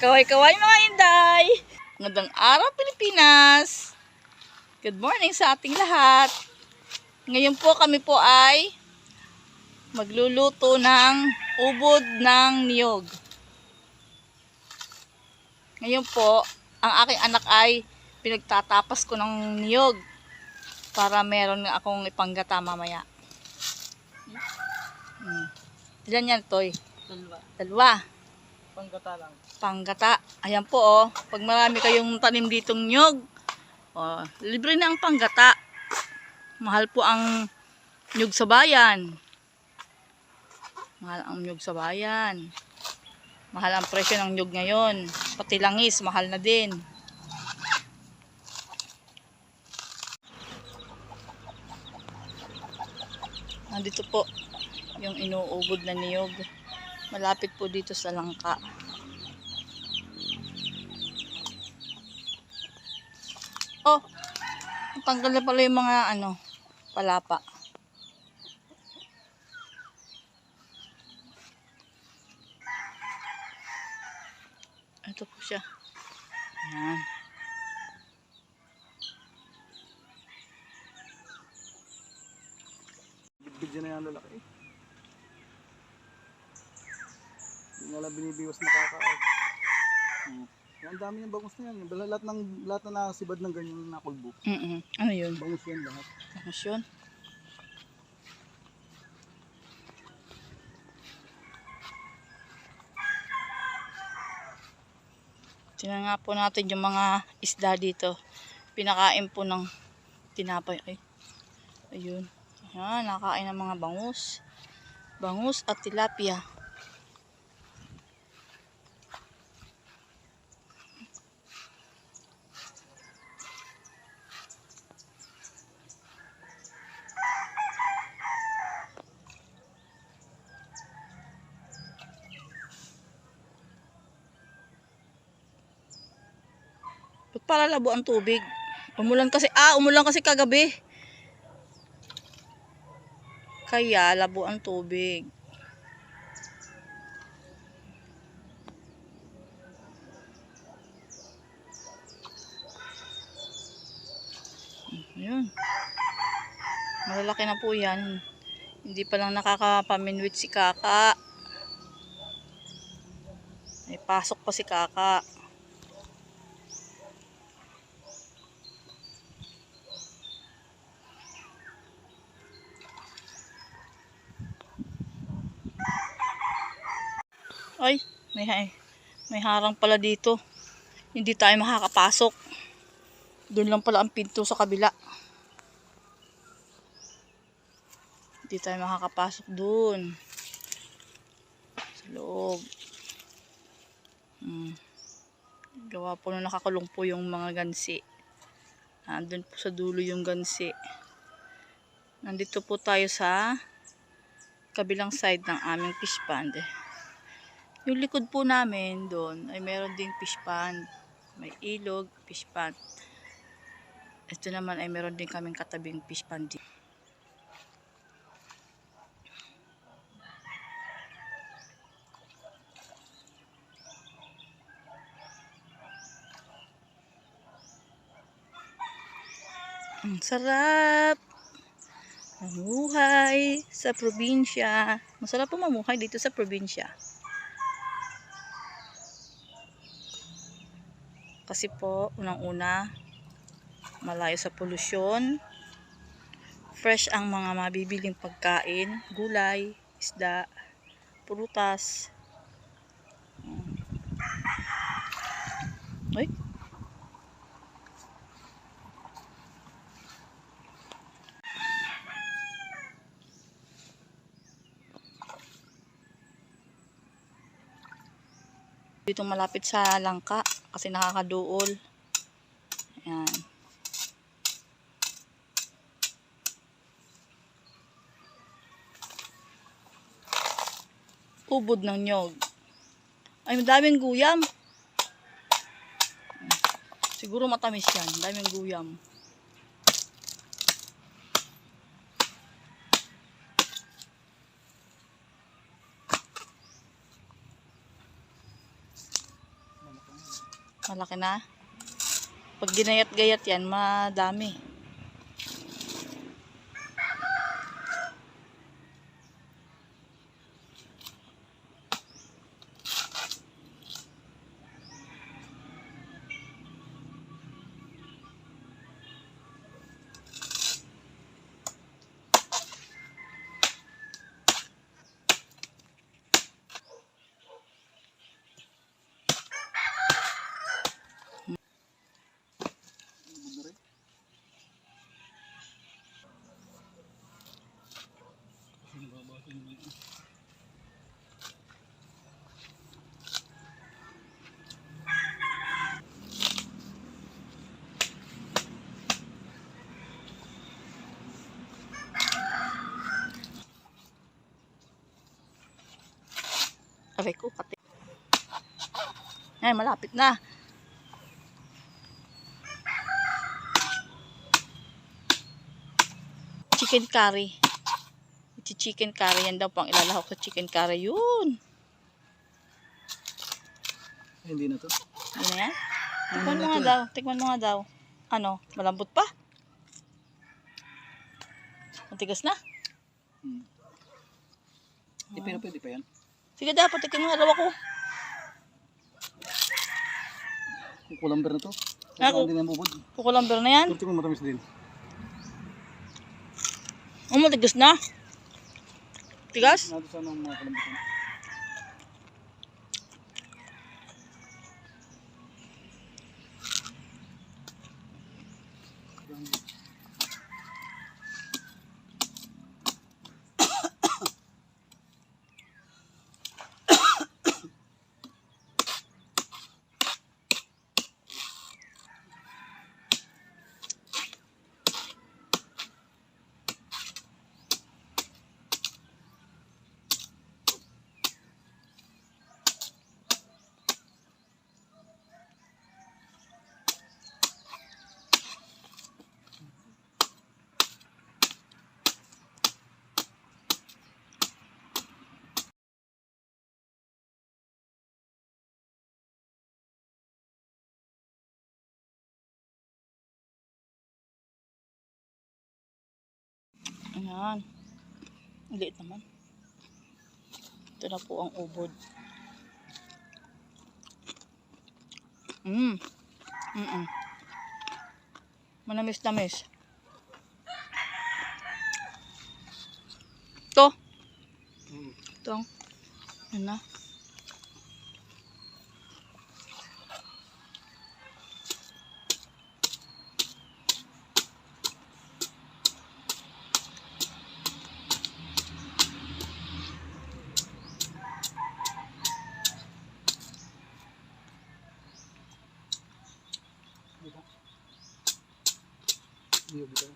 Kaway-kaway mga Inday! Magandang araw Pilipinas! Good morning sa ating lahat! Ngayon po kami po ay magluluto ng ubod ng niyog. Ngayon po, ang aking anak ay pinagtatapas ko ng niyog para meron akong ipanggata mamaya. Hmm. Ilan yan, Toy? Dalawa. Dalawa. Panggata lang. Panggata. Ayan po, oh. Pag marami kayong tanim ditong nyog, oh, libre na ang panggata. Mahal po ang nyog sa bayan. Mahal ang nyog sa bayan. Mahal ang presyo ng nyog ngayon. Pati langis, mahal na din. Nandito po yung inuubod na niyog. Malapit po dito sa langka. Oh, tanggal na pala yung mga ano, palapa. Ito po siya. Ayan. Bigyan na yan lalaki. Lang binibiwas nakaka-out. Hmm. Yan, Ang dami ng bangus na yan. Lahat ng lahat na nasibad ng ganyan nakulbo. Mm Ano yun? Bangus yan lahat. Ano yun? Tingnan nga po natin yung mga isda dito. Pinakain po ng tinapay. Ay, ayun. Ayan, nakain ng mga bangus. Bangus at tilapia. Para labo ang tubig? Umulan kasi, ah, umulan kasi kagabi. Kaya labo ang tubig. Ayun. Malalaki na po yan. Hindi pa lang nakakapaminwit si Kaka. May pasok pa si Kaka. Ay, may, may harang pala dito. Hindi tayo makakapasok. Doon lang pala ang pinto sa kabila. Hindi tayo makakapasok doon. Sa loob. Hmm. Gawa po na nakakulong po yung mga gansi. Nandun po sa dulo yung gansi. Nandito po tayo sa kabilang side ng aming fish pond. Yung likod po namin doon ay meron ding fish pond. May ilog, fish pond. Ito naman ay meron din kaming katabing fish pond. Ang sarap! Mamuhay sa probinsya. Masarap po mamuhay dito sa probinsya. Kasi po, unang-una, malayo sa polusyon. Fresh ang mga mabibiling pagkain, gulay, isda, prutas. Mm. Dito malapit sa langka kasi nakakaduol. Ayan. Ubod ng nyog. Ay, madaming guyam. Siguro matamis yan. Daming guyam. Malaki na. Pag ginayat-gayat yan, madami. Aray ko, pati. Ay, malapit na. Chicken curry. Iti chicken curry. Yan daw pang ilalahok sa chicken curry. Yun. Ay, hindi na to. Yun na yan. Ano Tikman mo nga daw. Tikman mo nga daw. Ano? Malambot pa? Matigas na? Hmm. Hindi pero pwede pa yan. Sige dapat. Tikman mo nga daw ako. Kukulamber na to. Ah, Kaya hindi na bubod. Kukulamber na yan. Turti ko matamis din. Oh, matigas na. Tigas? Nato sana ang mga kalambutan. Ayan. Ang liit naman. Ito na po ang ubod. Mmm. Mm -mm. Manamis-namis. Ito. Ito. Yan na. Hindi bitaw.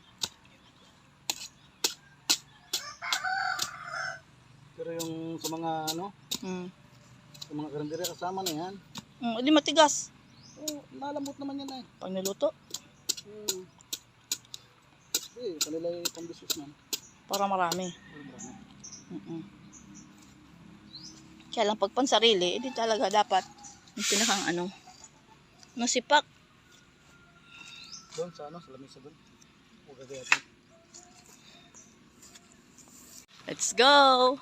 Pero yung sa mga ano, Mm. sa mga karandira kasama na yan. Mm, hindi matigas. Oh, malambot naman yan eh. Pag niluto, Hmm. Eh, kanila yung pambiswas na. para marami. Marami. Mm-mm. Kaya lang pag pansarili, hindi talaga dapat yung pinakang ano, nasipak. Doon sa ano, sa lamesa doon. Huwag gagayatin. Let's go!